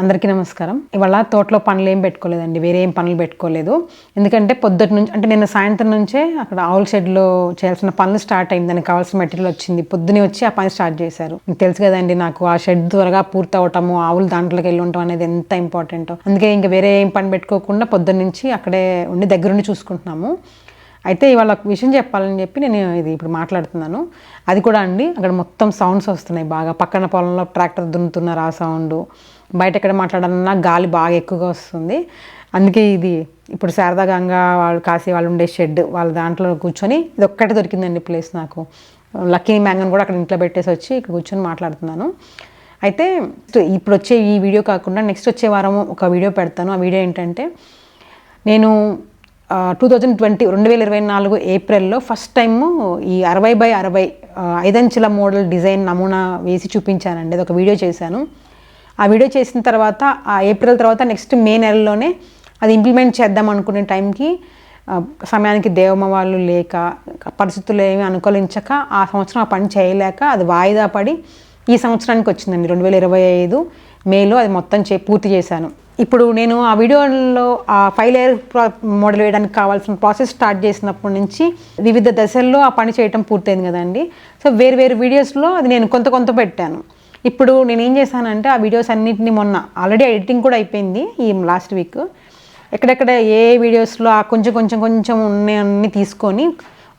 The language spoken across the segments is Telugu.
అందరికీ నమస్కారం. ఇవాళ తోటలో పనులు ఏం పెట్టుకోలేదండి. వేరే ఏం పనులు పెట్టుకోలేదు. ఎందుకంటే పొద్దుటి నుంచి అంటే నేను సాయంత్రం నుంచే అక్కడ ఆవుల షెడ్లో చేయాల్సిన పనులు స్టార్ట్ అయింది. దానికి కావాల్సిన మెటీరియల్ వచ్చింది. పొద్దునే వచ్చి ఆ పని స్టార్ట్ చేశారు. మీకు తెలుసు కదండి నాకు ఆ షెడ్ త్వరగా పూర్తి అవటము ఆవులు దాంట్లోకి వెళ్ళి ఉండటం అనేది ఎంత ఇంపార్టెంట్. అందుకే ఇంకా వేరే ఏం పని పెట్టుకోకుండా పొద్దున్న నుంచి అక్కడే ఉండి దగ్గరుండి చూసుకుంటున్నాము. అయితే ఇవాళ ఒక విషయం చెప్పాలని చెప్పి నేను ఇది ఇప్పుడు మాట్లాడుతున్నాను. అది కూడా అండి అక్కడ మొత్తం సౌండ్స్ వస్తున్నాయి బాగా. పక్కన పొలంలో ట్రాక్టర్ దున్నుతున్నారు ఆ సౌండ్ బయట ఎక్కడ మాట్లాడాలన్నా గాలి బాగా ఎక్కువగా వస్తుంది. అందుకే ఇది ఇప్పుడు శారదా గంగా వాళ్ళు కాసే వాళ్ళు ఉండే షెడ్ వాళ్ళ దాంట్లో కూర్చొని ఇది ఒక్కటే దొరికిందండి ప్లేస్ నాకు. లక్కీ మ్యాంగన్ కూడా అక్కడ ఇంట్లో పెట్టేసి వచ్చి ఇక్కడ కూర్చొని మాట్లాడుతున్నాను. అయితే ఇప్పుడు వచ్చే ఈ వీడియో కాకుండా నెక్స్ట్ వచ్చే వారం ఒక వీడియో పెడతాను. ఆ వీడియో ఏంటంటే నేను టూ థౌజండ్ ట్వంటీ రెండు వేల ఇరవై నాలుగు ఏప్రిల్లో ఫస్ట్ టైము ఈ అరవై బై అరవై ఐదంచెల మోడల్ డిజైన్ నమూనా వేసి చూపించానండి. అది ఒక వీడియో చేశాను. ఆ వీడియో చేసిన తర్వాత ఆ ఏప్రిల్ తర్వాత నెక్స్ట్ మే నెలలోనే అది ఇంప్లిమెంట్ చేద్దాం అనుకునే టైంకి సమయానికి దేవమ్మ వాళ్ళు లేక పరిస్థితులు ఏమి అనుకూలించక ఆ సంవత్సరం ఆ పని చేయలేక అది వాయిదా పడి ఈ సంవత్సరానికి వచ్చిందండి. రెండు వేల ఇరవై ఐదు మేలో అది మొత్తం చే పూర్తి చేశాను. ఇప్పుడు నేను ఆ వీడియోలో ఆ ఫైవ్ లేయర్ మోడల్ వేయడానికి కావాల్సిన ప్రాసెస్ స్టార్ట్ చేసినప్పటి నుంచి వివిధ దశల్లో ఆ పని చేయటం పూర్తయింది కదండి. సో వేరు వేరు వీడియోస్లో అది నేను కొంత కొంత పెట్టాను. ఇప్పుడు నేను ఏం చేశానంటే ఆ వీడియోస్ అన్నింటినీ మొన్న ఆల్రెడీ ఎడిటింగ్ కూడా అయిపోయింది ఈ లాస్ట్ వీక్ ఎక్కడెక్కడ ఏ వీడియోస్లో ఆ కొంచెం కొంచెం కొంచెం ఉన్నాయన్నీ తీసుకొని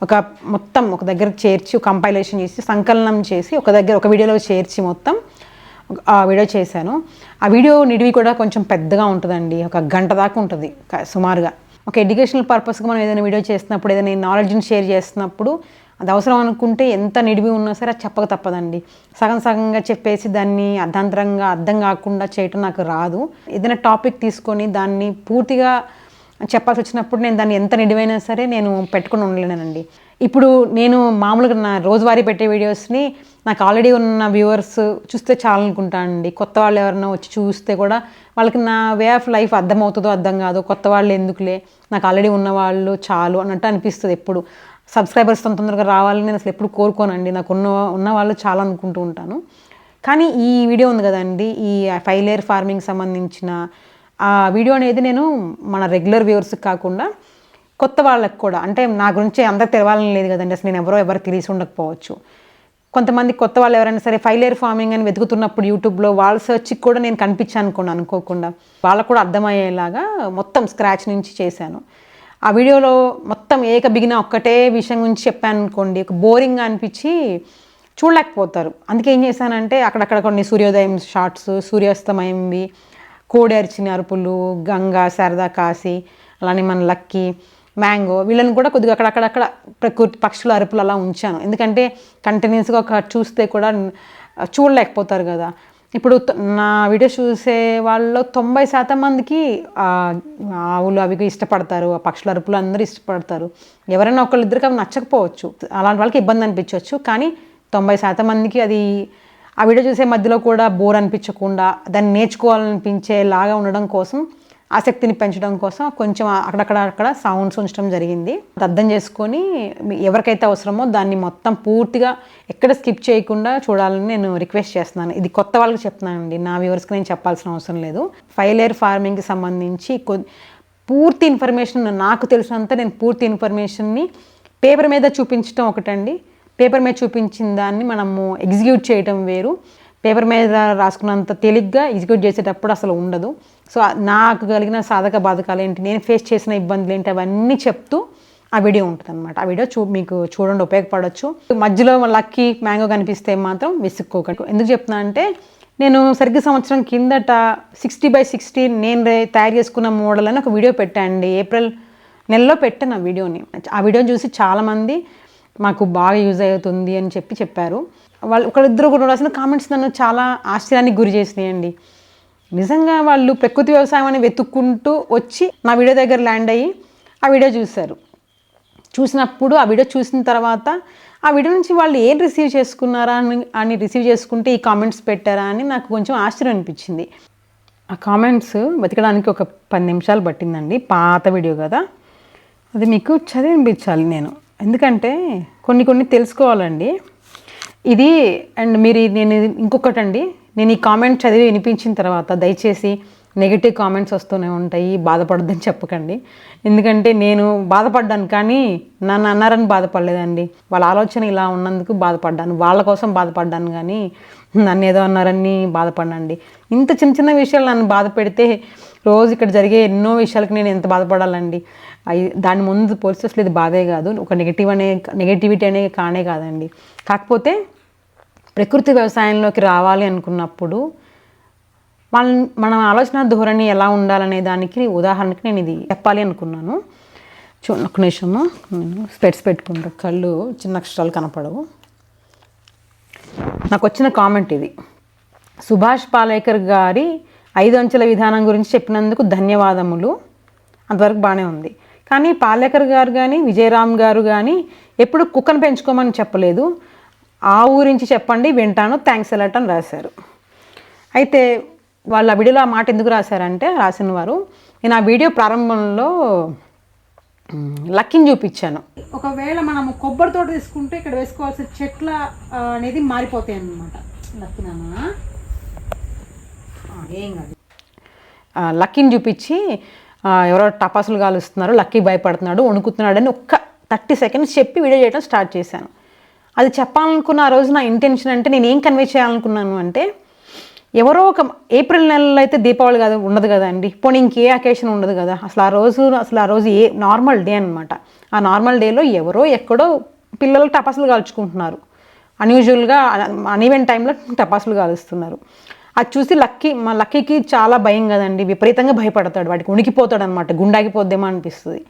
ఒక మొత్తం ఒక దగ్గర చేర్చి కంపైలేషన్ చేసి సంకలనం చేసి ఒక దగ్గర ఒక వీడియోలో చేర్చి మొత్తం ఆ వీడియో చేశాను. ఆ వీడియో నిడివి కూడా కొంచెం పెద్దగా ఉంటుందండి. ఒక గంట దాకా ఉంటుంది సుమారుగా. ఒక ఎడ్యుకేషనల్ పర్పస్గా మనం ఏదైనా వీడియో చేస్తున్నప్పుడు ఏదైనా నాలెడ్జ్ని షేర్ చేస్తున్నప్పుడు అది అవసరం అనుకుంటే ఎంత నిడివి ఉన్నా సరే అది చెప్పక తప్పదండి. సగం సగంగా చెప్పేసి దాన్ని అర్ధాంతరంగా అర్థం కాకుండా చేయటం నాకు రాదు. ఏదైనా టాపిక్ తీసుకొని దాన్ని పూర్తిగా చెప్పాల్సి వచ్చినప్పుడు నేను దాన్ని ఎంత నిడివైనా సరే నేను పెట్టుకుని ఉండలేనండి. ఇప్పుడు నేను మామూలుగా నా రోజువారీ పెట్టే వీడియోస్ని నాకు ఆల్రెడీ ఉన్న వ్యూవర్స్ చూస్తే చాలనుకుంటానండి కొత్త వాళ్ళు ఎవరైనా వచ్చి చూస్తే కూడా వాళ్ళకి నా వే ఆఫ్ లైఫ్ అర్థమవుతుందో అర్థం కాదో కొత్త వాళ్ళు ఎందుకులే నాకు ఆల్రెడీ ఉన్న వాళ్ళు చాలు అన్నట్టు అనిపిస్తుంది ఎప్పుడు. సబ్స్క్రైబర్స్ తొందర తొందరగా రావాలని నేను అసలు ఎప్పుడు కోరుకోనండి. నాకు ఉన్న ఉన్న వాళ్ళు చాలా అనుకుంటూ ఉంటాను. కానీ ఈ వీడియో ఉంది కదండి ఈ ఫైవ్ లేయర్ ఫార్మింగ్ సంబంధించిన ఆ వీడియో అనేది నేను మన రెగ్యులర్ వ్యూవర్స్కి కాకుండా కొత్త వాళ్ళకి కూడా అంటే నా గురించి అందరికి తెలవాలని లేదు కదండి. అసలు నేను ఎవరో ఎవరు తెలిసి ఉండకపోవచ్చు. కొంతమంది కొత్త వాళ్ళు ఎవరైనా సరే ఫైవ్ లేయర్ ఫార్మింగ్ అని వెతుకుతున్నప్పుడు యూట్యూబ్లో వాళ్ళ సెర్చ్కి కూడా నేను కనిపించాను అనుకోకుండా వాళ్ళకు కూడా అర్థమయ్యేలాగా మొత్తం స్క్రాచ్ నుంచి చేశాను. ఆ వీడియోలో మొత్తం ఏక బిగిన ఒక్కటే విషయం గురించి చెప్పాను అనుకోండి ఒక బోరింగ్గా అనిపించి చూడలేకపోతారు. అందుకే ఏం చేశానంటే అక్కడక్కడ కొన్ని సూర్యోదయం షార్ట్స్ సూర్యాస్తమయంవి కోడి అరిచిన అరుపులు గంగా శారదా కాశీ అలానే మన లక్కీ మ్యాంగో వీళ్ళని కూడా కొద్దిగా అక్కడక్కడక్కడ ప్రకృతి పక్షుల అరుపులు అలా ఉంచాను. ఎందుకంటే కంటిన్యూస్గా ఒక చూస్తే కూడా చూడలేకపోతారు కదా. ఇప్పుడు నా వీడియో చూసే వాళ్ళలో తొంభై శాతం మందికి ఆవులు అవి ఇష్టపడతారు ఆ పక్షుల అరుపులు అందరూ ఇష్టపడతారు. ఎవరైనా ఒకళ్ళిద్దరికి అవి నచ్చకపోవచ్చు. అలాంటి వాళ్ళకి ఇబ్బంది అనిపించవచ్చు. కానీ తొంభై శాతం మందికి అది ఆ వీడియో చూసే మధ్యలో కూడా బోర్ అనిపించకుండా దాన్ని నేర్చుకోవాలనిపించేలాగా ఉండడం కోసం ఆసక్తిని పెంచడం కోసం కొంచెం అక్కడక్కడ అక్కడ సౌండ్స్ ఉంచడం జరిగింది. అర్థం చేసుకొని ఎవరికైతే అవసరమో దాన్ని మొత్తం పూర్తిగా ఎక్కడ స్కిప్ చేయకుండా చూడాలని నేను రిక్వెస్ట్ చేస్తున్నాను. ఇది కొత్త వాళ్ళకి చెప్తున్నానండి. నా వ్యూవర్స్కి నేను చెప్పాల్సిన అవసరం లేదు. ఫైవ్ ఫార్మింగ్కి సంబంధించి పూర్తి ఇన్ఫర్మేషన్ నాకు తెలిసినంత నేను పూర్తి ఇన్ఫర్మేషన్ని పేపర్ మీద చూపించడం ఒకటండి. పేపర్ మీద చూపించిన దాన్ని మనము ఎగ్జిక్యూట్ చేయటం వేరు. పేపర్ మీద రాసుకున్నంత తేలిగ్గా ఎగ్జిక్యూట్ చేసేటప్పుడు అసలు ఉండదు. సో నాకు కలిగిన సాధక బాధకాలు ఏంటి? నేను ఫేస్ చేసిన ఇబ్బందులు ఏంటి? అవన్నీ చెప్తూ ఆ వీడియో ఉంటుంది అనమాట ఆ వీడియో చూ మీకు చూడండి ఉపయోగపడవచ్చు మధ్యలో లక్కీ మ్యాంగో కనిపిస్తే మాత్రం విసుక్కోకండి. ఎందుకు చెప్తున్నా అంటే నేను సరిగ్గా సంవత్సరం కిందట సిక్స్టీ బై సిక్స్టీ నేను తయారు చేసుకున్న మోడల్ అని ఒక వీడియో పెట్టండి ఏప్రిల్ నెలలో పెట్టాను ఆ వీడియోని. ఆ వీడియోని చూసి చాలామంది మాకు బాగా యూజ్ అవుతుంది అని చెప్పి చెప్పారు. వాళ్ళు ఒకరిద్దరు కూడా రాసిన కామెంట్స్ నన్ను చాలా ఆశ్చర్యానికి గురి చేసినాయండి. నిజంగా వాళ్ళు ప్రకృతి వ్యవసాయం అని వెతుక్కుంటూ వచ్చి నా వీడియో దగ్గర ల్యాండ్ అయ్యి ఆ వీడియో చూశారు. చూసినప్పుడు ఆ వీడియో చూసిన తర్వాత ఆ వీడియో నుంచి వాళ్ళు ఏం రిసీవ్ చేసుకున్నారా అని అని రిసీవ్ చేసుకుంటే ఈ కామెంట్స్ పెట్టారా అని నాకు కొంచెం ఆశ్చర్యం అనిపించింది. ఆ కామెంట్స్ బతకడానికి ఒక పది నిమిషాలు పట్టిందండి. పాత వీడియో కదా. అది మీకు చదివించాలి నేను. ఎందుకంటే కొన్ని కొన్ని తెలుసుకోవాలండి. ఇది అండ్ మీరు నేను ఇంకొకటి అండి నేను ఈ కామెంట్ చదివి వినిపించిన తర్వాత దయచేసి నెగిటివ్ కామెంట్స్ వస్తూనే ఉంటాయి. బాధపడద్దని చెప్పకండి. ఎందుకంటే నేను బాధపడ్డాను కానీ నన్ను అన్నారని బాధపడలేదండి. వాళ్ళ ఆలోచన ఇలా ఉన్నందుకు బాధపడ్డాను. వాళ్ళ కోసం బాధపడ్డాను కానీ నన్ను ఏదో అన్నారని బాధపడండి ఇంత చిన్న చిన్న విషయాలు నన్ను బాధ పెడితే రోజు ఇక్కడ జరిగే ఎన్నో విషయాలకు నేను ఎంత బాధపడాలండి. అవి దాని ముందు పోలిస్తే అసలు ఇది బాధే కాదు. ఒక నెగిటివ్ అనే నెగిటివిటీ అనే కానే కాదండి. కాకపోతే ప్రకృతి వ్యవసాయంలోకి రావాలి అనుకున్నప్పుడు వాళ్ళ మన ఆలోచన ధోరణి ఎలా ఉండాలనే దానికి ఉదాహరణకి నేను ఇది చెప్పాలి అనుకున్నాను. చూ ఒక నిమిషము నేను స్పెట్స్ పెట్టుకుంటా. కళ్ళు చిన్న అక్షరాలు కనపడవు. నాకు వచ్చిన కామెంట్ ఇది. సుభాష్ పాలేకర్ గారి ఐదు అంచెల విధానం గురించి చెప్పినందుకు ధన్యవాదములు. అంతవరకు బాగానే ఉంది. కానీ పాలేకర్ గారు కానీ విజయరామ్ గారు కానీ ఎప్పుడు కుక్కను పెంచుకోమని చెప్పలేదు. ఆ ఊరించి చెప్పండి వింటాను థ్యాంక్స్ ఎలట్ అని రాశారు. అయితే వాళ్ళ వీడియోలో ఆ మాట ఎందుకు రాశారంటే రాసిన వారు నేను ఆ వీడియో ప్రారంభంలో లక్కీని చూపించాను. ఒకవేళ మనము కొబ్బరి తోట తీసుకుంటే ఇక్కడ వేసుకోవాల్సిన చెట్ల అనేది మారిపోతాయి అన్నమాట లక్కినామా ఏం కాదు. లక్కీని చూపించి ఎవరో టపాసులు కాలుస్తున్నారు లక్కీ భయపడుతున్నాడు వణుకుతున్నాడు అని ఒక్క థర్టీ సెకండ్స్ చెప్పి వీడియో చేయడం స్టార్ట్ చేశాను. అది చెప్పాలనుకున్న ఆ రోజు నా ఇంటెన్షన్ అంటే నేను ఏం కన్వే చేయాలనుకున్నాను అంటే ఎవరో ఒక ఏప్రిల్ నెలలో అయితే దీపావళి కాదు ఉండదు కదా అండి. పోనీ ఇంకే అకేషన్ ఉండదు కదా. అసలు ఆ రోజు అసలు ఆ రోజు ఏ నార్మల్ డే అనమాట ఆ నార్మల్ డేలో ఎవరో ఎక్కడో పిల్లలు టపాసులు కాల్చుకుంటున్నారు అన్యూజువల్గా అన్ఈవెన్ టైంలో టపాసులు కాలుస్తున్నారు అది చూసి లక్కీ మా లక్కీకి చాలా భయం కదండి. విపరీతంగా భయపడతాడు. వాడికి ఉనికిపోతాడు అనమాట గుండాగిపోద్దేమో అనిపిస్తుంది.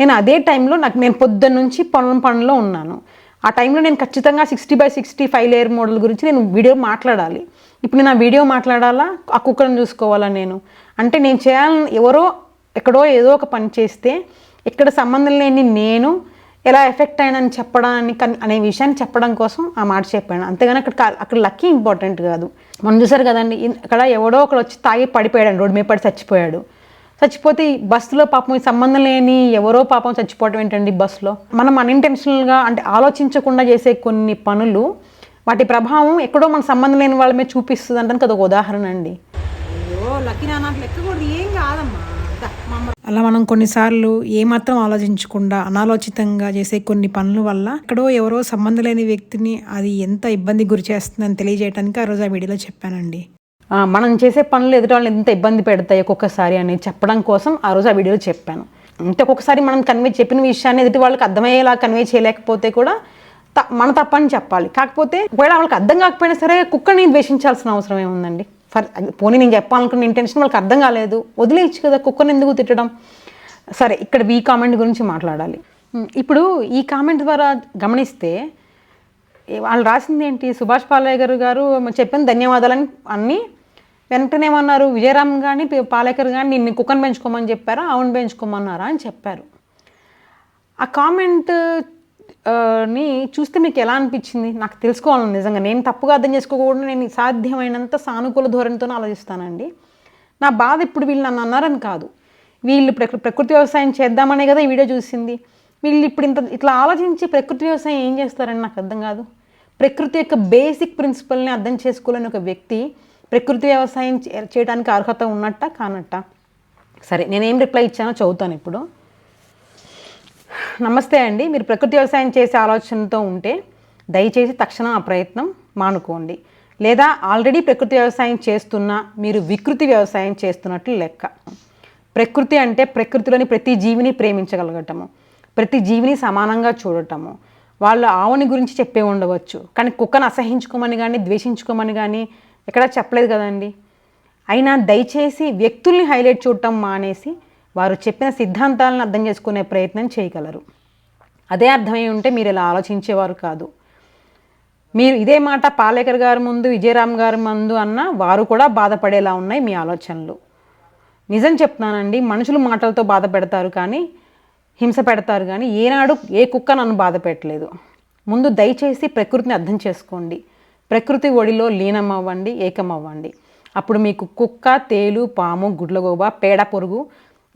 నేను అదే టైంలో నాకు నేను పొద్దున్న నుంచి పనుల పనుల్లో ఉన్నాను. ఆ టైంలో నేను ఖచ్చితంగా sixty by sixty five layer model గురించి నేను వీడియో మాట్లాడాలి. ఇప్పుడు నేను ఆ వీడియో మాట్లాడాలా? ఆ కుక్కను చూసుకోవాలా నేను? అంటే నేను చేయాలని ఎవరో ఎక్కడో ఏదో ఒక పని చేస్తే ఇక్కడ సంబంధం లేని నేను ఎలా ఎఫెక్ట్ అయినని చెప్పడానికి అనే విషయాన్ని చెప్పడం కోసం ఆ మాట చెప్పాను. అంతేగాని అక్కడ అక్కడ లక్కీ ఇంపార్టెంట్ కాదు. మనం చూసారు కదండి అక్కడ ఎవడో ఒకడు వచ్చి తాగి పడిపోయాడు రోడ్డు మీద పడి చచ్చిపోయాడు. చచ్చిపోతే బస్సులో పాపం సంబంధం లేని ఎవరో పాపం చచ్చిపోవటం ఏంటండి బస్సులో? మనం అన్ఇంటెన్షనల్గా అంటే ఆలోచించకుండా చేసే కొన్ని పనులు వాటి ప్రభావం ఎక్కడో మన సంబంధం లేని వాళ్ళ మీద చూపిస్తుంది అంటే ఒక ఉదాహరణ అండి. లక్కీ నాన్న లెక్క కూడా ఏం కాదమ్మా. అలా మనం కొన్నిసార్లు ఏమాత్రం ఆలోచించకుండా అనాలోచితంగా చేసే కొన్ని పనుల వల్ల ఎక్కడో ఎవరో సంబంధం లేని వ్యక్తిని అది ఎంత ఇబ్బంది గురి చేస్తుందని తెలియజేయడానికి ఆ రోజు ఆ వీడియోలో చెప్పానండి. మనం చేసే పనులు ఎదుటి వాళ్ళని ఎంత ఇబ్బంది పెడతాయి ఒక్కొక్కసారి అని చెప్పడం కోసం ఆ రోజు ఆ వీడియోలో చెప్పాను. అంటే ఒక్కొక్కసారి మనం కన్వే చెప్పిన విషయాన్ని ఎదుటి వాళ్ళకి అర్థమయ్యేలా కన్వే చేయలేకపోతే కూడా మన తప్పని చెప్పాలి. కాకపోతే ఒకవేళ వాళ్ళకి అర్థం కాకపోయినా సరే కుక్కని ద్వేషించాల్సిన అవసరం ఏముందండి? ఫర్ పోనీ నేను చెప్పాలనుకున్న ఇంటెన్షన్ వాళ్ళకి అర్థం కాలేదు. వదిలేయచ్చు కదా కుక్కను ఎందుకు తిట్టడం? సరే ఇక్కడ ఈ కామెంట్ గురించి మాట్లాడాలి. ఇప్పుడు ఈ కామెంట్ ద్వారా గమనిస్తే వాళ్ళు రాసింది ఏంటి? సుభాష్ పాలేకర్ గారు చెప్పిన ధన్యవాదాలని అన్ని వెంటనేమన్నారు విజయరామ్ కానీ పాలేకర్ కానీ నిన్ను కుక్కను పెంచుకోమని చెప్పారా? అవును పెంచుకోమన్నారా అని చెప్పారు. ఆ కామెంట్ ని చూస్తే మీకు ఎలా అనిపించింది? నాకు తెలుసుకోవాలని నిజంగా. నేను తప్పుగా అర్థం చేసుకోకూడదు నేను సాధ్యమైనంత సానుకూల ధోరణితో ఆలోచిస్తానండి. నా బాధ ఇప్పుడు వీళ్ళు నన్ను అన్నారని కాదు. వీళ్ళు ప్రకృ ప్రకృతి వ్యవసాయం చేద్దామనే కదా ఈ వీడియో చూసింది. వీళ్ళు ఇప్పుడు ఇంత ఇట్లా ఆలోచించి ప్రకృతి వ్యవసాయం ఏం చేస్తారని నాకు అర్థం కాదు. ప్రకృతి యొక్క బేసిక్ ప్రిన్సిపల్ని అర్థం చేసుకోలేని ఒక వ్యక్తి ప్రకృతి వ్యవసాయం చే- చేయడానికి అర్హత ఉన్నట్ట కానట్ట? సరే నేనేం రిప్లై ఇచ్చానో చదువుతాను ఇప్పుడు. నమస్తే అండి. మీరు ప్రకృతి వ్యవసాయం చేసే ఆలోచనతో ఉంటే దయచేసి తక్షణం ఆ ప్రయత్నం మానుకోండి. లేదా ఆల్రెడీ ప్రకృతి వ్యవసాయం చేస్తున్నా మీరు వికృతి వ్యవసాయం చేస్తున్నట్లు లెక్క. ప్రకృతి అంటే ప్రకృతిలోని ప్రతి జీవిని ప్రేమించగలగటము. ప్రతి జీవిని సమానంగా చూడటము. వాళ్ళు ఆవుని గురించి చెప్పే ఉండవచ్చు. కానీ కుక్కను అసహించుకోమని కానీ ద్వేషించుకోమని కానీ ఎక్కడా చెప్పలేదు కదండి. అయినా దయచేసి వ్యక్తుల్ని హైలైట్ చూడటం మానేసి వారు చెప్పిన సిద్ధాంతాలను అర్థం చేసుకునే ప్రయత్నం చేయగలరు. అదే అర్థమై ఉంటే మీరు ఇలా ఆలోచించేవారు కాదు. మీరు ఇదే మాట పాలేకర్ గారి ముందు విజయరామ్ గారి ముందు అన్న వారు కూడా బాధపడేలా ఉన్నాయి మీ ఆలోచనలు. నిజం చెప్తున్నానండి మనుషులు మాటలతో బాధ పెడతారు కానీ హింస పెడతారు కానీ ఏనాడు ఏ కుక్క నన్ను బాధ పెట్టలేదు. ముందు దయచేసి ప్రకృతిని అర్థం చేసుకోండి. ప్రకృతి ఒడిలో లీనం అవ్వండి ఏకం అవ్వండి అప్పుడు మీకు కుక్క తేలు పాము గుడ్లగోబ పేడ పొరుగు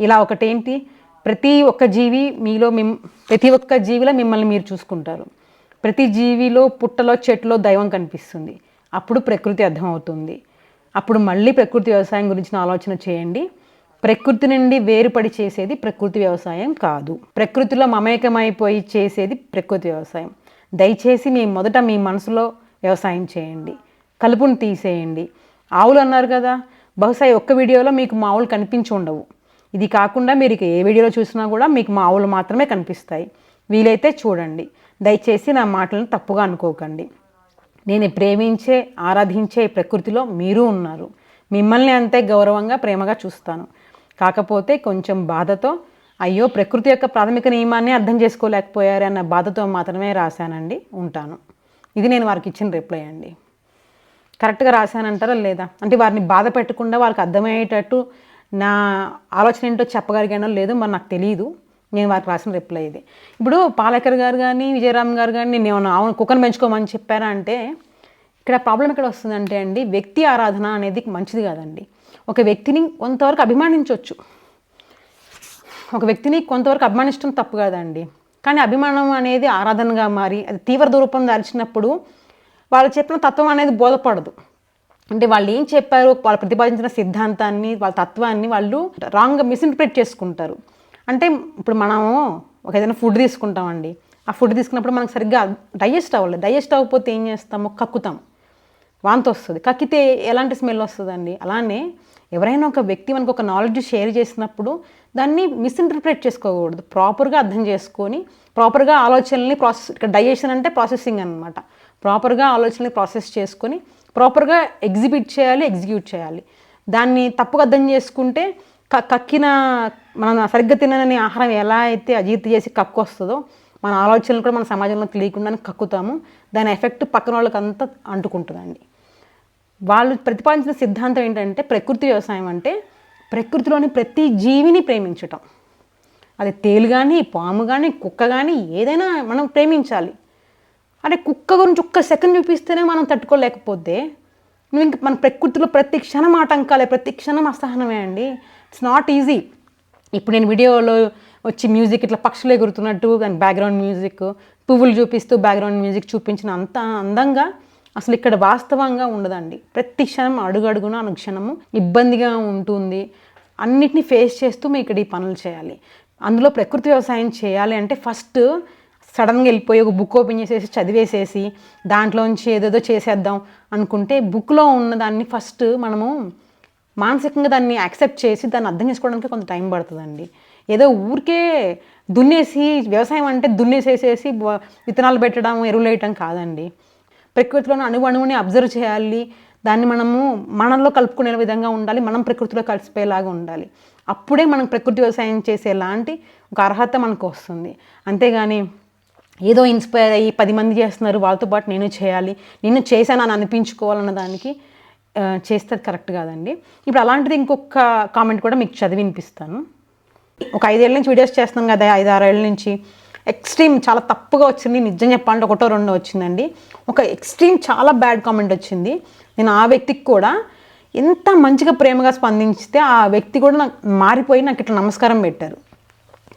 ఇలా ఒకటేంటి? ప్రతి ఒక్క జీవి మీలో మిమ్ ప్రతి ఒక్క జీవిలో మిమ్మల్ని మీరు చూసుకుంటారు. ప్రతి జీవిలో పుట్టలో చెట్టులో దైవం కనిపిస్తుంది. అప్పుడు ప్రకృతి అర్థమవుతుంది. అప్పుడు మళ్ళీ ప్రకృతి వ్యవసాయం గురించిన ఆలోచన చేయండి. ప్రకృతి నుండి వేరుపడి చేసేది ప్రకృతి వ్యవసాయం కాదు. ప్రకృతిలో మమేకమైపోయి చేసేది ప్రకృతి వ్యవసాయం. దయచేసి మీ మొదట మీ మనసులో వ్యవసాయం చేయండి. కలుపును తీసేయండి. ఆవులు అన్నారు కదా? బహుశా ఒక్క వీడియోలో మీకు మా ఆవులు కనిపించి ఉండవు. ఇది కాకుండా మీరు ఏ వీడియోలో చూసినా కూడా మీకు మా ఆవులు మాత్రమే కనిపిస్తాయి. వీలైతే చూడండి. దయచేసి నా మాటలను తప్పుగా అనుకోకండి. నేను ప్రేమించే ఆరాధించే ప్రకృతిలో మీరు ఉన్నారు. మిమ్మల్ని అంతే గౌరవంగా ప్రేమగా చూస్తాను. కాకపోతే కొంచెం బాధతో అయ్యో ప్రకృతి యొక్క ప్రాథమిక నియమాన్ని అర్థం చేసుకోలేకపోయారు అన్న బాధతో మాత్రమే రాశానండి ఉంటాను. ఇది నేను వారికి ఇచ్చిన రిప్లై అండి. కరెక్ట్గా రాశానంటారా లేదా? అంటే వారిని బాధ పెట్టకుండా వాళ్ళకి అర్థమయ్యేటట్టు నా ఆలోచన ఏంటో చెప్పగలిగానో లేదో మరి నాకు తెలియదు నేను వారికి రాసిన రిప్లై ఇది. ఇప్పుడు పాలేకర్ గారు కానీ విజయరామ్ గారు కానీ నేను ఏమన్నా అవును కుక్కను పెంచుకోమని చెప్పారా అంటే ఇక్కడ ప్రాబ్లం ఎక్కడ వస్తుందంటే అండి వ్యక్తి ఆరాధన అనేది మంచిది కాదండి. ఒక వ్యక్తిని కొంతవరకు అభిమానించవచ్చు ఒక వ్యక్తిని కొంతవరకు అభిమానించడం తప్పు కాదండి. కానీ అభిమానం అనేది ఆరాధనగా మారి అది తీవ్ర దూరూపం దాల్చినప్పుడు వాళ్ళు చెప్పిన తత్వం అనేది బోధపడదు. అంటే వాళ్ళు ఏం చెప్పారు వాళ్ళు ప్రతిపాదించిన సిద్ధాంతాన్ని వాళ్ళ తత్వాన్ని వాళ్ళు రాంగ్గా మిస్ఇంటర్ప్రిట్ చేసుకుంటారు. అంటే ఇప్పుడు మనము ఒక ఏదైనా ఫుడ్ తీసుకుంటామండి. ఆ ఫుడ్ తీసుకున్నప్పుడు మనకు సరిగ్గా డైజెస్ట్ అవ్వలేదు. డైజెస్ట్ అవ్వకపోతే ఏం చేస్తాము? కక్కుతాం. వాంతి వస్తుంది. కక్కితే ఎలాంటి స్మెల్ వస్తుందండి? అలానే ఎవరైనా ఒక వ్యక్తి మనకు ఒక నాలెడ్జ్ షేర్ చేసినప్పుడు దాన్ని మిస్ఇంటర్ప్రిట్ చేసుకోకూడదు. ప్రాపర్గా అర్థం చేసుకొని ప్రాపర్గా ఆలోచనల్ని ప్రాసెస్ ఇక్కడ డైజెషన్ అంటే ప్రాసెసింగ్ అనమాట ప్రాపర్గా ఆలోచనల్ని ప్రాసెస్ చేసుకొని ప్రాపర్గా ఎగ్జిబిట్ చేయాలి ఎగ్జిక్యూట్ చేయాలి. దాన్ని తప్పుగా అర్థం చేసుకుంటే క కక్కిన మనం సరిగ్గా తినని ఆహారం ఎలా అయితే అజీర్తి చేసి కక్కు వస్తుందో మన ఆలోచనలు కూడా మన సమాజంలో తెలియకుండానే కక్కుతాము. దాని ఎఫెక్ట్ పక్కన వాళ్ళకి అంతా అంటుకుంటుందండి. వాళ్ళు ప్రతిపాదించిన సిద్ధాంతం ఏంటంటే ప్రకృతి వ్యవసాయం అంటే ప్రకృతిలోని ప్రతి జీవిని ప్రేమించటం. అది తేలు కానీ పాము కానీ కుక్క కానీ ఏదైనా మనం ప్రేమించాలి. అంటే కుక్క గురించి ఒక్క సెకండ్ చూపిస్తేనే మనం తట్టుకోలేకపోతే నువ్వు ఇంక మన ప్రకృతిలో ప్రతి క్షణం ఆటంకాలే ప్రతి క్షణం అసహనమే అండి. ఇట్స్ నాట్ ఈజీ ఇప్పుడు నేను వీడియోలో వచ్చి మ్యూజిక్ ఇట్లా పక్షులు ఎగురుతున్నట్టు దాని బ్యాక్గ్రౌండ్ మ్యూజిక్ పువ్వులు చూపిస్తూ బ్యాక్గ్రౌండ్ మ్యూజిక్ చూపించిన అంత అందంగా అసలు ఇక్కడ వాస్తవంగా ఉండదండి. ప్రతి క్షణం అడుగడుగున అనుక్షణము ఇబ్బందిగా ఉంటుంది. అన్నిటిని ఫేస్ చేస్తూ మేము ఇక్కడ ఈ పనులు చేయాలి. అందులో ప్రకృతి వ్యవసాయం చేయాలి అంటే ఫస్ట్ సడన్గా వెళ్ళిపోయి ఒక బుక్ ఓపెన్ చేసేసి చదివేసేసి దాంట్లోంచి ఏదేదో చేసేద్దాం అనుకుంటే బుక్లో ఉన్న దాన్ని ఫస్ట్ మనము మానసికంగా దాన్ని యాక్సెప్ట్ చేసి దాన్ని అర్థం చేసుకోవడానికి కొంత టైం పడుతుందండి. ఏదో ఊరికే దున్నేసి వ్యవసాయం అంటే దున్నేసేసేసి విత్తనాలు పెట్టడం ఎరువులు వేయటం కాదండి. ప్రకృతిలోని అణువు అణువుని అబ్జర్వ్ చేయాలి. దాన్ని మనము మనలో కలుపుకునే విధంగా ఉండాలి. మనం ప్రకృతిలో కలిసిపోయేలాగా ఉండాలి. అప్పుడే మనం ప్రకృతి వ్యవసాయం చేసేలాంటి ఒక అర్హత మనకు వస్తుంది. అంతేగాని ఏదో ఇన్స్పైర్ అయ్యి పది మంది చేస్తున్నారు వాళ్ళతో పాటు నేను చేయాలి నేను చేశాను అని అనిపించుకోవాలన్న దానికి చేస్తే అది కరెక్ట్ కాదండి. ఇప్పుడు అలాంటిది ఇంకొక కామెంట్ కూడా మీకు చదివి వినిపిస్తాను. ఒక ఐదేళ్ళ నుంచి వీడియోస్ చేస్తున్నాం కదా ఐదు ఆరేళ్ళ నుంచి. ఎక్స్ట్రీమ్ చాలా తప్పుగా వచ్చింది నిజం చెప్పాలంటే ఒకటో రెండో వచ్చిందండి. ఒక ఎక్స్ట్రీమ్ చాలా బ్యాడ్ కామెంట్ వచ్చింది. నేను ఆ వ్యక్తికి కూడా ఎంత మంచిగా ప్రేమగా స్పందించితే ఆ వ్యక్తి కూడా నాకు మారిపోయి నాకు ఇట్లా నమస్కారం పెట్టారు.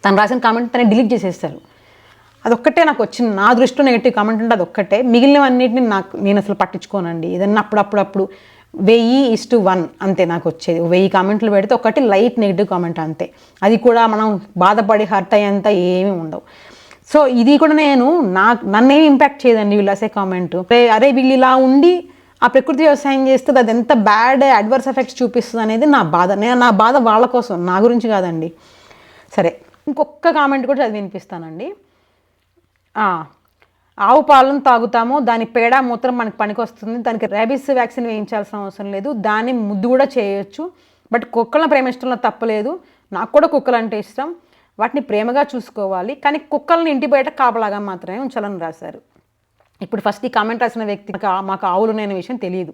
తను రాసిన కామెంట్ తనే డిలీట్ చేసేస్తారు. అదొక్కటే నాకు వచ్చిన నా దృష్టిలో నెగిటివ్ కామెంట్ ఉంటే అదొక్కటే. మిగిలినవన్నిటిని నాకు నేను అసలు పట్టించుకోనండి. ఏదన్నా అప్పుడప్పుడప్పుడు వెయ్యి ఇస్ టు వన్ అంతే నాకు వచ్చేది. వెయ్యి కామెంట్లు పెడితే ఒకటి లైట్ నెగిటివ్ కామెంట్ అంతే. అది కూడా మనం బాధపడి హర్ట్ అయ్యేంత ఏమీ ఉండవు. సో ఇది కూడా నేను నా నన్నేం ఇంపాక్ట్ చేయదండి వీళ్ళు కామెంట్ అరే వీళ్ళు ఇలా ఉండి ఆ ప్రకృతి వ్యవసాయం చేస్తే అది ఎంత బ్యాడ్ అడ్వర్స్ ఎఫెక్ట్స్ చూపిస్తుంది అనేది నా బాధ. నేను నా బాధ వాళ్ళ కోసం నా గురించి కాదండి. సరే ఇంకొక కామెంట్ కూడా చదివి వినిపిస్తానండి. ఆవు పాలను తాగుతాము దాని పేడ మూత్రం మనకి పనికొస్తుంది దానికి రేబిస్ వ్యాక్సిన్ వేయించాల్సిన అవసరం లేదు దాన్ని ముద్దు కూడా చేయొచ్చు బట్ కుక్కలను ప్రేమించడంలో తప్పలేదు నాకు కూడా కుక్కలు అంటే ఇష్టం వాటిని ప్రేమగా చూసుకోవాలి కానీ కుక్కల్ని ఇంటి బయట కాపలాగా మాత్రమే ఉంచాలని రాశారు. ఇప్పుడు ఫస్ట్ ఈ కామెంట్ రాసిన వ్యక్తి "మాకు ఆవులు ఉన్నాయనే విషయం తెలియదు.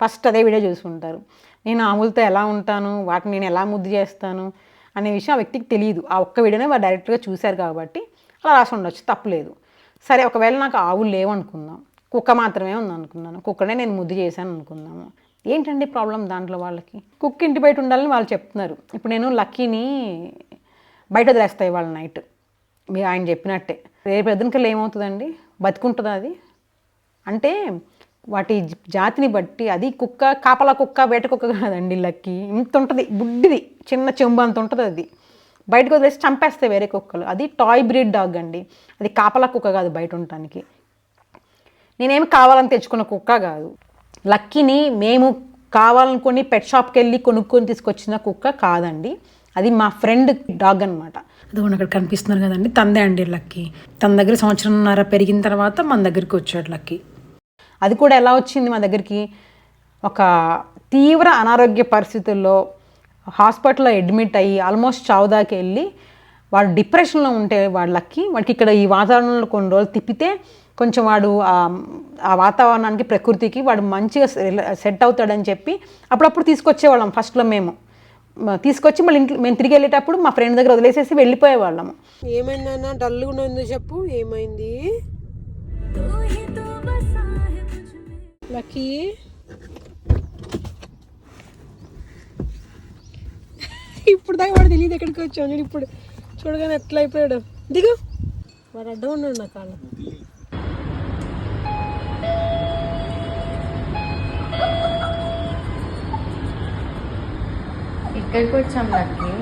ఫస్ట్ అదే వీడియో చూసుకుంటారు. నేను ఆవులతో ఎలా ఉంటాను వాటిని నేను ఎలా ముద్దు చేస్తాను అనే విషయం ఆ వ్యక్తికి తెలియదు. ఆ ఒక్క వీడియోనే వారు డైరెక్ట్గా చూశారు కాబట్టి అలా రాసి ఉండొచ్చు తప్పులేదు సరే ఒకవేళ నాకు ఆవులు లేవు అనుకుందాం. కుక్క మాత్రమే ఉందనుకున్నాను కుక్కనే నేను ముద్దు చేశాను అనుకుందాము. ఏంటండి ప్రాబ్లం దాంట్లో వాళ్ళకి? కుక్క ఇంటి బయట ఉండాలని వాళ్ళు చెప్తున్నారు. ఇప్పుడు నేను లక్కీని బయట వదిలేస్తాయి వాళ్ళ నైట్. మీరు ఆయన చెప్పినట్టే. రేపు ఎదునికలు ఏమవుతుందండి? బతుకుంటుందా అది? అంటే వాటి జాతిని బట్టి అది కుక్క కాపలా కుక్క వేట కుక్క కాదండి లక్కి. ఇంత ఉంటుంది బుడ్డిది చిన్న చెంబు అంత ఉంటుంది అది. బయటకు వదిలేసి చంపేస్తాయి వేరే కుక్కలు. అది టాయ్ బ్రీడ్ డాగ్ అండి. అది కాపలా కుక్క కాదు బయట ఉండటానికి. నేనేమి కావాలని తెచ్చుకున్న కుక్క కాదు. లక్కీని మేము కావాలనుకొని పెట్ షాప్కి వెళ్ళి కొనుక్కొని తీసుకొచ్చిన కుక్క కాదండి. అది మా ఫ్రెండ్ డాగ్ అనమాట అది అక్కడ కనిపిస్తున్నారు కదండి. తందే అండి లక్కీ. తన దగ్గర సంవత్సరంన్నర పెరిగిన తర్వాత మన దగ్గరికి వచ్చాడు లక్కీ. అది కూడా ఎలా వచ్చింది మా దగ్గరికి? ఒక తీవ్ర అనారోగ్య పరిస్థితుల్లో హాస్పిటల్లో అడ్మిట్ అయ్యి ఆల్మోస్ట్ చావుదాకి వెళ్ళి వాడు డిప్రెషన్లో ఉంటే వాళ్ళకి వాడికి ఇక్కడ ఈ వాతావరణంలో కొన్ని రోజులు తిప్పితే కొంచెం వాడు ఆ- ఆ వాతావరణానికి ప్రకృతికి వాడు మంచిగా సెట్ అవుతాడని చెప్పి అప్పుడప్పుడు తీసుకొచ్చేవాళ్ళం ఫస్ట్లో మేము. తీసుకొచ్చి మళ్ళీ ఇంట్లో మేము తిరిగి వెళ్ళేటప్పుడు మా ఫ్రెండ్ దగ్గర వదిలేసేసి వెళ్ళిపోయేవాళ్ళము. ఏమైందన్నా? డల్గా ఉన్నది చెప్పు. ఏమైంది? లక్కీ ఇప్పుడు దాకా వాడు తెలియదు ఎక్కడికి వచ్చావు. నేను ఇప్పుడు చూడగానే ఎట్లా అయిపోయాడు. దిగు. వాడు అడ్డం ఉన్నాడు నా కాళ్ళ. ఇక్కడికి వచ్చాం లక్కి.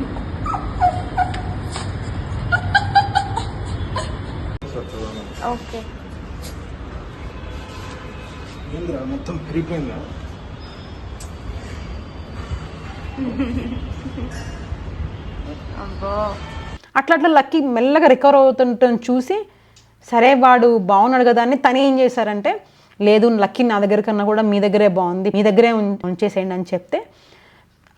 ఓకే. మొత్తం పెరిగిపోయిందా? అట్లా అట్లా లక్కీ మెల్లగా రికవర్ అవుతుండటం చూసి సరే వాడు బాగున్నాడు కదా అని తను ఏం చేశారంటే లేదు లక్కీ నా దగ్గర కన్నా కూడా మీ దగ్గరే బాగుంది మీ దగ్గరే ఉంచేసేయండి అని చెప్తే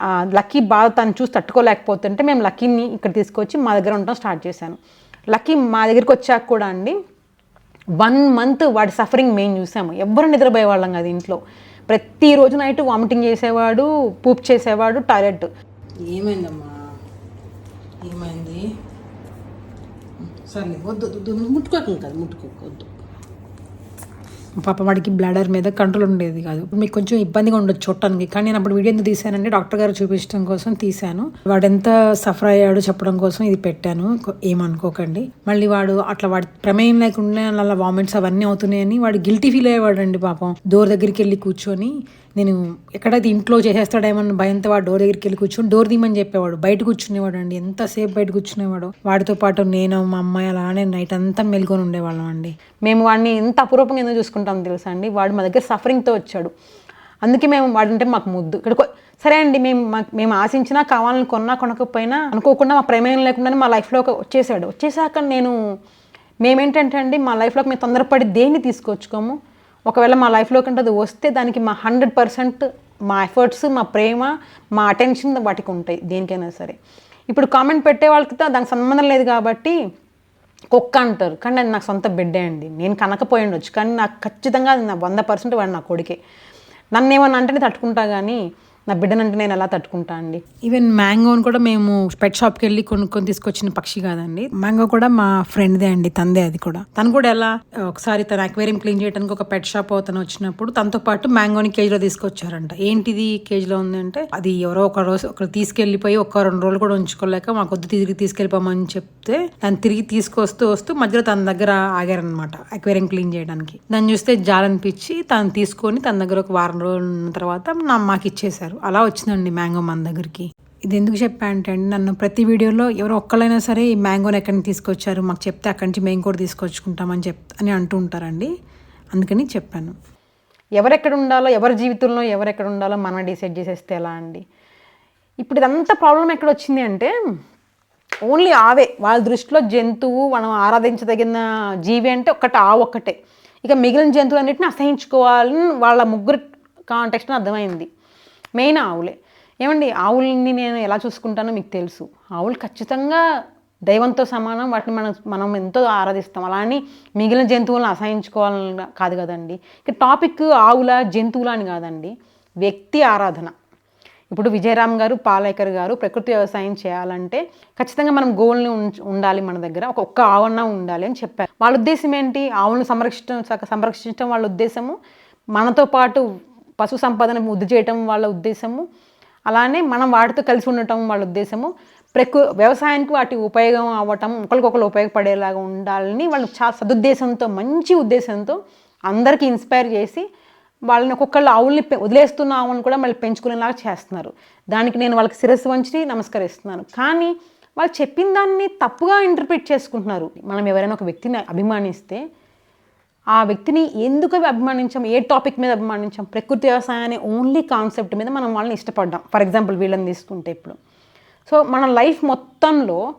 ఆ, లక్కీ బాధ తను చూసి తట్టుకోలేకపోతుంటే మేము లక్కీని ఇక్కడ తీసుకొచ్చి మా దగ్గర ఉండటం స్టార్ట్ చేశాను. లక్కీ మా దగ్గరికి వచ్చాక కూడా అండి వన్ మంత్ వాడి సఫరింగ్ మేము చూసాము. ఎవ్వరు నిద్రపోయే వాళ్ళం కాదు ఇంట్లో. ప్రతిరోజు నైట్ వామిటింగ్ చేసేవాడు పూప్ చేసేవాడు టాయిలెట్. ఏమైందమ్మా? ఏమైంది? సర్లే వద్దు వద్దు ముట్టుకోకు కదా ముట్టుకోకు వద్దు. పాప వాడికి బ్లాడర్ మీద కంట్రోల్ ఉండేది కాదు. మీకు కొంచెం ఇబ్బందిగా ఉండొచ్చు చూడటానికి. కానీ నేను అప్పుడు వీడియో ఎందుకు తీశానంటే డాక్టర్ గారు చూపించడం కోసం తీశాను. వాడు ఎంత సఫర్ అయ్యాడో చెప్పడం కోసం ఇది పెట్టాను. ఏమనుకోకండి. మళ్ళీ వాడు అట్లా వాడి ప్రమేయం లేకుండా అలా వామిట్స్ అవన్నీ అవుతున్నాయని వాడు గిల్టీ ఫీల్ అయ్యేవాడండి పాపం. డోర్ దగ్గరికి వెళ్ళి కూర్చొని నేను ఎక్కడైతే ఇంట్లో చేసేస్తాడేమన్న భయంతో వాడు డోర్ దగ్గరికి వెళ్ళి కూర్చొని డోర్ తీయమని చెప్పేవాడు. బయట కూర్చునేవాడు అండి ఎంతసేపు బయట కూర్చునేవాడు. వాడితో పాటు నేను మా అమ్మాయి అలానే నైట్ అంతా మెలుకొని ఉండేవాళ్ళం అండి మేము వాడిని ఎంత అపురూపంగా ఎందుకు చూసుకుంటాం? తెలుసా అండి? వాడు మా దగ్గర సఫరింగ్తో వచ్చాడు. అందుకే మేము వాడంటే మాకు ముద్దు. ఇక్కడ సరే అండి మేము మాకు- మేము ఆశించినా కావాలని కొన్నా కొనకపోయినా అనుకోకుండా మా ప్రమేయం లేకుండానే మా లైఫ్లో వచ్చేసాడు. వచ్చేసాక నేను మేమేంటంటే అండి మా లైఫ్లోకి మేము తొందరపడి దేన్ని తీసుకొచ్చుకోము? ఒకవేళ మా లైఫ్లోకి అంటే అది వస్తే దానికి మా హండ్రెడ్ పర్సెంట్ మా ఎఫర్ట్స్ మా ప్రేమ మా అటెన్షన్ వాటికి ఉంటాయి దేనికైనా సరే. ఇప్పుడు కామెంట్ పెట్టే వాళ్ళకి దానికి సంబంధం లేదు కాబట్టి కుక్క అంటారు. కానీ అది నాకు సొంత బిడ్డే అండి. నేను కనకపోయి ఉండొచ్చు. కానీ నాకు ఖచ్చితంగా అది నా వంద పర్సెంట్ వాడు నా కొడుకే. నన్ను ఏమన్నా అంటేనే తట్టుకుంటా కానీ నా బిడ్డనంటే నేను ఎలా తట్టుకుంటా అండి? ఈవెన్ మ్యాంగోని కూడా మేము పెట్ షాప్కి వెళ్ళి కొనుక్కొని తీసుకొచ్చిన పక్షి కాదండి. మ్యాంగో కూడా మా ఫ్రెండ్దే అండి తందే అది కూడా. తను కూడా ఎలా ఒకసారి తన అక్వేరియం క్లీన్ చేయడానికి ఒక పెట్ షాప్ అతను వచ్చినప్పుడు తనతో పాటు మ్యాంగోని కేజీలో తీసుకొచ్చారంట. ఏంటిది కేజీలో ఉందంటే అది ఎవరో ఒక రోజు ఒకరు తీసుకెళ్ళిపోయి ఒక రెండు రోజులు కూడా ఉంచుకోలేక మా కొద్ది తిరిగి తీసుకెళ్ళిపోమని చెప్తే దాన్ని తిరిగి తీసుకొస్తూ వస్తూ మధ్యలో తన దగ్గర ఆగారనమాట అక్వేరియం క్లీన్ చేయడానికి. దాన్ని చూస్తే జాలనిపించి తను తీసుకొని తన దగ్గర ఒక వారం రోజులు ఉన్న తర్వాత నా మాకు ఇచ్చేశారు. అలా వచ్చిందండి మ్యాంగో మన దగ్గరికి. ఇది ఎందుకు చెప్పా అంటే అండి నన్ను ప్రతి వీడియోలో ఎవరో ఒక్కళ్ళైనా సరే ఈ మ్యాంగోని ఎక్కడి నుంచి తీసుకొచ్చారు మాకు చెప్తే అక్కడి నుంచి మేము కూడా తీసుకొచ్చుకుంటామని చెప్ అని అంటూ ఉంటారండి. అందుకని చెప్పాను. ఎవరెక్కడ ఉండాలో ఎవరి జీవితంలో ఎవరెక్కడ ఉండాలో మనం డిసైడ్ చేసేస్తే ఎలా అండి? ఇప్పుడు ఇదంతా ప్రాబ్లం ఎక్కడ వచ్చింది అంటే ఓన్లీ ఆవే. వాళ్ళ దృష్టిలో జంతువు మనం ఆరాధించదగిన జీవి అంటే ఒక్కటే ఆ ఒక్కటే. ఇక మిగిలిన జంతువులన్నింటిని అసహించుకోవాలని వాళ్ళ ముగ్గురు కాంటెక్స్ట్ అర్థమైంది. మెయిన్ ఆవులే. ఏమండి ఆవుల్ని నేను ఎలా చూసుకుంటానో మీకు తెలుసు. ఆవులు ఖచ్చితంగా దైవంతో సమానం వాటిని మనం మనం ఎంతో ఆరాధిస్తాం. అలా అని మిగిలిన జంతువులను అసహించుకోవాలని కాదు కదండి. ఇక టాపిక్ ఆవుల జంతువుల అని కాదండి. వ్యక్తి ఆరాధన. ఇప్పుడు విజయరామ్ గారు పాలేకర్ గారు ప్రకృతి వ్యవసాయం చేయాలంటే ఖచ్చితంగా మనం గోల్ని ఉండాలి మన దగ్గర. ఒక ఒక్క ఆవన్న ఉండాలి అని చెప్పారు. వాళ్ళ ఉద్దేశం ఏంటి? ఆవులను సంరక్షించడం సంరక్షించడం వాళ్ళ ఉద్దేశము? మనతో పాటు పశు సంపదను వృద్ధి చేయటం వాళ్ళ ఉద్దేశము. అలానే మనం వాటితో కలిసి ఉండటం వాళ్ళ ఉద్దేశము. ప్రకృ వ్యవసాయానికి వాటి ఉపయోగం అవ్వటం ఒకరికొకరు ఉపయోగపడేలాగా ఉండాలని వాళ్ళు చాలా సదుద్దేశంతో మంచి ఉద్దేశంతో అందరికీ ఇన్స్పైర్ చేసి వాళ్ళని ఒక్కొక్కళ్ళు ఆవుల్ని వదిలేస్తున్న ఆవులను కూడా మళ్ళీ పెంచుకునేలాగా చేస్తున్నారు. దానికి నేను వాళ్ళకి శిరస్సు వంచి నమస్కరిస్తున్నాను. కానీ వాళ్ళు చెప్పిన దాన్ని తప్పుగా ఇంటర్ప్రిట్ చేసుకుంటున్నారు. మనం ఎవరైనా ఒక వ్యక్తిని అభిమానిస్తే ఆ వ్యక్తిని ఎందుకు అభిమానించాం? ఏ టాపిక్ మీద అభిమానించాం? ప్రకృతి వ్యవసాయం అనే ఓన్లీ కాన్సెప్ట్ మీద మనం వాళ్ళని ఇష్టపడ్డాం. ఫర్ ఎగ్జాంపుల్ వీళ్ళని తీసుకుంటే ఇప్పుడు. సో మన లైఫ్ మొత్తంలో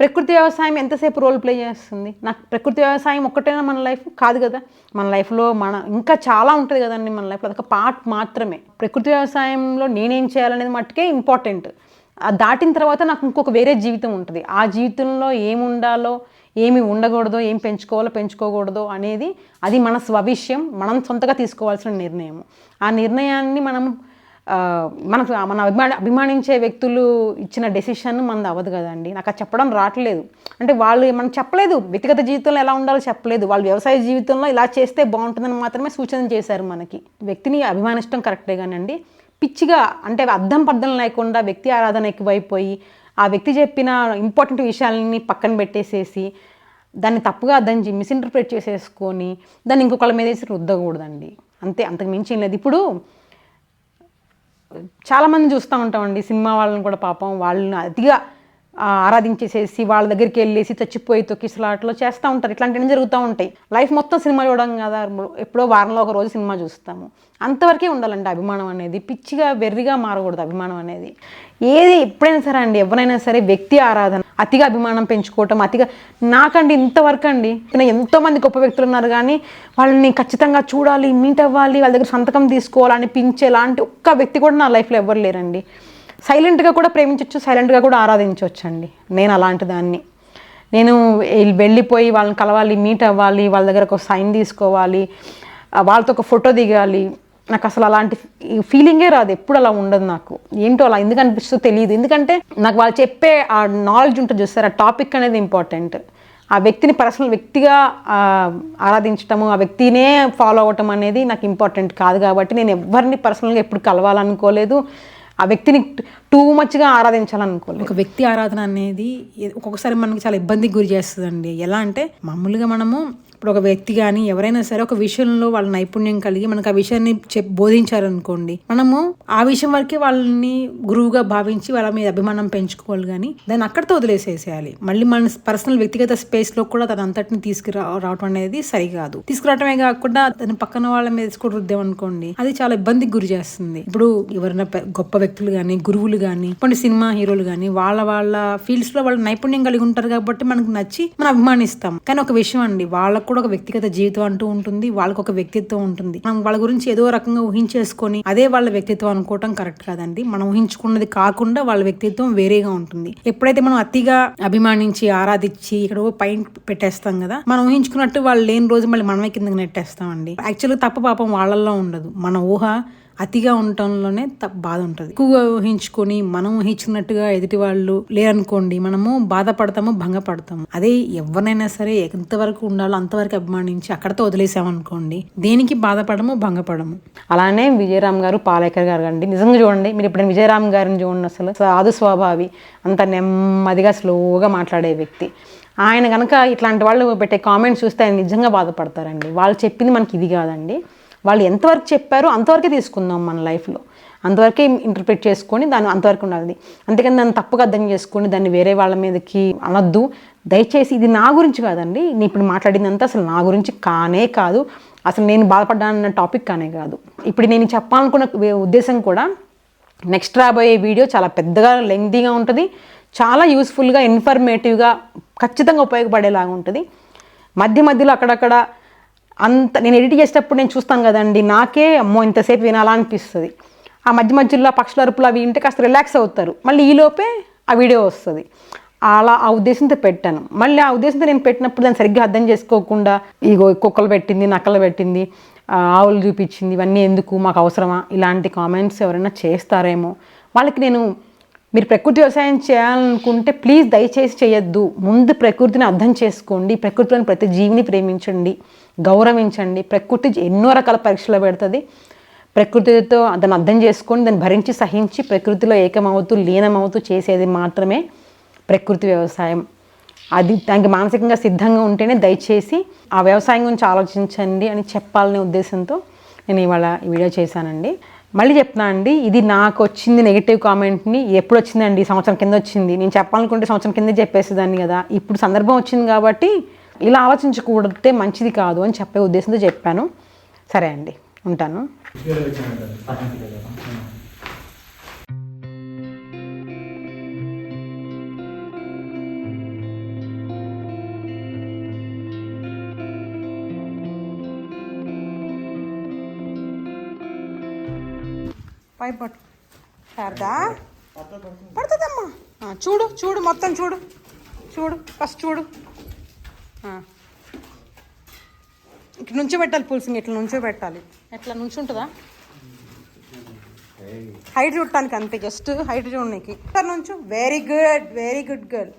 ప్రకృతి వ్యవసాయం ఎంతసేపు రోల్ ప్లే చేస్తుంది? నాకు ప్రకృతి వ్యవసాయం ఒక్కటేనా మన లైఫ్ కాదు కదా? మన లైఫ్లో మన ఇంకా చాలా ఉంటుంది కదండి మన లైఫ్లో అదొక పార్ట్ మాత్రమే. ప్రకృతి వ్యవసాయంలో నేనేం చేయాలనేది మట్టుకే ఇంపార్టెంట్ దాటిన తర్వాత నాకు ఇంకొక వేరే జీవితం ఉంటుంది. ఆ జీవితంలో ఏమి ఉండాలో ఏమి ఉండకూడదో ఏం పెంచుకోవాలో పెంచుకోకూడదో అనేది అది మన స్వవిషయం మనం సొంతగా తీసుకోవాల్సిన నిర్ణయం ఆ నిర్ణయాన్ని మనం మనకు మన అభిమాని అభిమానించే వ్యక్తులు ఇచ్చిన డెసిషన్ మనది అవ్వదు కదండి. నాకు అది చెప్పడం రావట్లేదు. అంటే వాళ్ళు మనం చెప్పలేదు? వ్యక్తిగత జీవితంలో ఎలా ఉండాలో చెప్పలేదు. వాళ్ళు వ్యవసాయ జీవితంలో ఇలా చేస్తే బాగుంటుందని మాత్రమే సూచన చేశారు మనకి. వ్యక్తిని అభిమానించడం కరెక్టే కానండి. పిచ్చిగా అంటే అర్థం పర్థం లేకుండా వ్యక్తి ఆరాధన ఎక్కువైపోయి ఆ వ్యక్తి చెప్పిన ఇంపార్టెంట్ విషయాలని పక్కన పెట్టేసేసి దాన్ని తప్పుగా అర్థం చే మిస్ఇంటర్ప్రిట్ చేసేసుకొని దాన్ని ఇంకొకళ్ళ మీద వేసి రుద్దకూడదండి. అంతే అంతకు మించి ఏం లేదు. ఇప్పుడు చాలామంది చూస్తూ ఉంటామండి సినిమా వాళ్ళని కూడా పాపం వాళ్ళని అతిగా ఆరాధించేసేసి వాళ్ళ దగ్గరికి వెళ్ళేసి చచ్చిపోయి తొక్కిసలాట్లో చేస్తూ ఉంటారు. ఇట్లాంటివన్నీ జరుగుతూ ఉంటాయి. లైఫ్ మొత్తం సినిమా చూడడం కదా ఎప్పుడో వారంలో ఒక రోజు సినిమా చూస్తాము. అంతవరకే ఉండాలండి అభిమానం అనేది. పిచ్చిగా వెర్రిగా మారకూడదు అభిమానం అనేది. ఏది ఎప్పుడైనా సరే అండి ఎవరైనా సరే వ్యక్తి ఆరాధన అతిగా అభిమానం పెంచుకోవటం అతిగా నాకండి ఇంతవరకు అండి ఎంతోమంది గొప్ప వ్యక్తులు ఉన్నారు కానీ వాళ్ళని ఖచ్చితంగా చూడాలి మీట్ అవ్వాలి వాళ్ళ దగ్గర సంతకం తీసుకోవాలని పించే లాంటి ఒక్క వ్యక్తి కూడా నా లైఫ్లో ఎవ్వరు లేరండి. సైలెంట్గా కూడా ప్రేమించవచ్చు సైలెంట్గా కూడా ఆరాధించవచ్చు అండి నేను అలాంటి దాన్ని నేను వెళ్ళిపోయి వాళ్ళని కలవాలి మీట్ అవ్వాలి వాళ్ళ దగ్గర ఒక సైన్ తీసుకోవాలి వాళ్ళతో ఒక ఫోటో దిగాలి. నాకు అసలు అలాంటి ఫీలింగే రాదు ఎప్పుడు అలా ఉండదు నాకు. ఏంటో అలా ఎందుకు అనిపిస్తుందో తెలియదు. ఎందుకంటే నాకు వాళ్ళు చెప్పే ఆ నాలెడ్జ్ ఉంటుంది చూస్తారు ఆ టాపిక్ అనేది ఇంపార్టెంట్ ఆ వ్యక్తిని పర్సనల్ వ్యక్తిగా ఆరాధించటము ఆ వ్యక్తినే ఫాలో అవ్వటం అనేది నాకు ఇంపార్టెంట్ కాదు కాబట్టి నేను ఎవరిని పర్సనల్గా ఎప్పుడు కలవాలనుకోలేదు. ఆ వ్యక్తిని టూ మచ్గా ఆరాధించాలనుకోలేదు. ఒక వ్యక్తి ఆరాధన అనేది ఒక్కొక్కసారి మనకి చాలా ఇబ్బందికి గురి చేస్తుందండి. ఎలా అంటే మామూలుగా మనము ఇప్పుడు ఒక వ్యక్తి కానీ ఎవరైనా సరే ఒక విషయంలో వాళ్ళ నైపుణ్యం కలిగి మనకు ఆ విషయాన్ని చెప్ బోధించారనుకోండి మనము ఆ విషయం వరకే వాళ్ళని గురువుగా భావించి వాళ్ళ మీద అభిమానం పెంచుకోవాలి కానీ దాన్ని అక్కడితో వదిలేసేసేయాలి. మళ్ళీ మన పర్సనల్ వ్యక్తిగత స్పేస్లో కూడా తన అంతటిని తీసుకురా రావటం అనేది సరికాదు. తీసుకురావటమే కాకుండా దాని పక్కన వాళ్ళ మీద కూడా రుద్దాం అనుకోండి అది చాలా ఇబ్బందికి గురి చేస్తుంది. ఇప్పుడు ఎవరైనా గొప్ప వ్యక్తులు కానీ గురువులు కానీ కొన్ని సినిమా హీరోలు కానీ వాళ్ళ వాళ్ళ ఫీల్డ్స్లో వాళ్ళు నైపుణ్యం కలిగి ఉంటారు కాబట్టి మనకు నచ్చి మనం అభిమానిస్తాం. కానీ ఒక విషయం అండి వాళ్ళకు కూడా ఒక వ్యక్తిగత జీవితం అంటూ ఉంటుంది వాళ్ళకు ఒక వ్యక్తిత్వం ఉంటుంది. మనం వాళ్ళ గురించి ఏదో రకంగా ఊహించేసుకొని అదే వాళ్ళ వ్యక్తిత్వం అనుకోవటం కరెక్ట్ కాదండి. మనం ఊహించుకున్నది కాకుండా వాళ్ళ వ్యక్తిత్వం వేరేగా ఉంటుంది. ఎప్పుడైతే మనం అతిగా అభిమానించి ఆరాధించి ఇక్కడ పైన పెట్టేస్తాం కదా మనం ఊహించుకున్నట్టు వాళ్ళు లేని రోజు మళ్ళీ మనమే కిందకి నెట్టేస్తామండి. యాక్చువల్గా తప్పు పాపం వాళ్ళల్లో ఉండదు. మన ఊహ అతిగా ఉండటంలోనే బాధ ఉంటుంది. ఎక్కువగా ఊహించుకొని మనం ఊహించినట్టుగా ఎదుటి వాళ్ళు లేరనుకోండి మనము బాధపడతాము భంగపడతాము. అదే ఎవరినైనా సరే ఎంతవరకు ఉండాలో అంతవరకు అభిమానించి అక్కడతో వదిలేసామనుకోండి దేనికి బాధపడము భంగపడము? అలానే విజయరామ్ గారు పాలేకర్ గారు అండి. నిజంగా చూడండి మీరు ఇప్పుడు విజయరామ్ గారిని చూడండి అసలు. సాధు స్వభావి అంత నెమ్మదిగా స్లోగా మాట్లాడే వ్యక్తి. ఆయన కనుక ఇట్లాంటి వాళ్ళు పెట్టే కామెంట్స్ చూస్తే ఆయన నిజంగా బాధపడతారండి. వాళ్ళు చెప్పింది మనకి ఇది కాదండి. వాళ్ళు ఎంతవరకు చెప్పారో అంతవరకే తీసుకుందాం మన లైఫ్లో. అంతవరకే ఇంటర్ప్రిట్ చేసుకొని దాన్ని అంతవరకు ఉండాలి. అంతేకాని దాన్ని తప్పుగా అర్థం చేసుకొని దాన్ని వేరే వాళ్ళ మీదకి అనొద్దు. దయచేసి ఇది నా గురించి కాదండి. నేను ఇప్పుడు మాట్లాడిందంతా అసలు నా గురించి కానే కాదు. అసలు నేను బాధపడ్డానన్న టాపిక్ కానే కాదు. ఇప్పుడు నేను చెప్పాలనుకున్న ఉద్దేశం కూడా నెక్స్ట్ రాబోయే వీడియో చాలా పెద్దగా లెంగ్దీగా ఉంటుంది. చాలా యూస్ఫుల్గా ఇన్ఫర్మేటివ్గా ఖచ్చితంగా ఉపయోగపడేలాగా ఉంటుంది. మధ్య మధ్యలో అక్కడక్కడ అంత నేను ఎడిట్ చేసేటప్పుడు నేను చూస్తాను కదండి నాకే అమ్మో ఇంతసేపు వినాలా అనిపిస్తుంది ఆ మధ్య మధ్యలో పక్షుల అరుపులు అవి వింటే కాస్త రిలాక్స్ అవుతారు. మళ్ళీ ఈలోపే ఆ వీడియో వస్తుంది. అలా ఆ ఉద్దేశంతో పెట్టాను. మళ్ళీ ఆ ఉద్దేశంతో నేను పెట్టినప్పుడు దాన్ని సరిగ్గా అర్థం చేసుకోకుండా ఇగో కుక్కలు పెట్టింది నక్కలు పెట్టింది ఆవులు చూపించింది ఇవన్నీ ఎందుకు మాకు అవసరమా ఇలాంటి కామెంట్స్ ఎవరైనా చేస్తారేమో. వాళ్ళకి నేను మీరు ప్రకృతి వ్యవసాయం చేయాలనుకుంటే ప్లీజ్ దయచేసి చేయొద్దు. ముందు ప్రకృతిని అర్థం చేసుకోండి. ప్రకృతిలోని ప్రతి జీవిని ప్రేమించండి. గౌరవించండి. ప్రకృతి ఎన్నో రకాల పరీక్షలు పెడుతుంది. ప్రకృతితో దాన్ని అర్థం చేసుకొని దాన్ని భరించి సహించి ప్రకృతిలో ఏకమవుతూ లీనమవుతూ చేసేది మాత్రమే ప్రకృతి వ్యవసాయం. అది దానికి మానసికంగా సిద్ధంగా ఉంటేనే దయచేసి ఆ వ్యవసాయం గురించి ఆలోచించండి అని చెప్పాలనే ఉద్దేశంతో నేను ఇవాళ ఈ వీడియో చేశానండి. మళ్ళీ చెప్తున్నా అండి ఇది నాకు వచ్చింది నెగిటివ్ కామెంట్ని ఎప్పుడు వచ్చిందండి? ఈ సంవత్సరం కింద వచ్చింది. నేను చెప్పాలనుకుంటే సంవత్సరం కింద చెప్పేసేదాన్ని కదా. ఇప్పుడు సందర్భం వచ్చింది కాబట్టి ఇలా ఆలోచించకూడితే మంచిది కాదు అని చెప్పే ఉద్దేశంతో చెప్పాను. సరే అండి ఉంటాను. శారదా? పడుతుందమ్మా. చూడు చూడు మొత్తం చూడు. చూడు ఫస్ట్ చూడు. ఇక్కడ నుంచో పెట్టాలి పులుసు ఇట్లా నుంచో పెట్టాలి. ఎట్లా? నుంచి ఉంటుందా? హైట్ చూడటానికి అంతే జస్ట్ హైట్ చూడడానికి sir నుంచు very good very good girl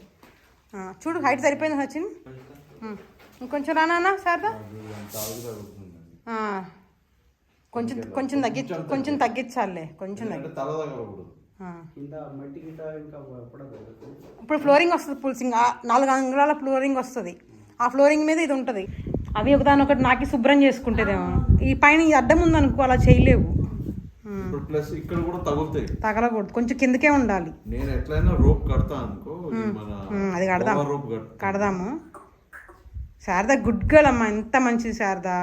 చూడు హైట్ సరిపోయింది సచిన్. ఇంకొంచెం రానా శారదా. కొంచెం కొంచెం తగ్గి కొంచెం తగ్గించాలే కొంచెం. ఇప్పుడు ఫ్లోరింగ్ వస్తుంది పుల్సింగ్ నాలుగు అంగుళాల ఫ్లోరింగ్ వస్తుంది. ఆ ఫ్లోరింగ్ మీద ఇది ఉంటుంది. అవి ఒకదానొకటి నాకి శుభ్రం చేసుకుంటేదేమో. ఈ పైన ఈ అడ్డం ఉందనుకో అలా చేయలేవు. ఇప్పుడు ప్లస్ ఇక్కడ కూడా తగులుతాయి. తగలకూడదు. కొంచెం కిందకే ఉండాలి. నేను ఎట్లయినా రోప్ కడతా అనుకో అది కడదాం. రోప్ కడదాము. శారదా గుడ్ గర్ల్ అమ్మా. ఎంత మంచిది శారదా.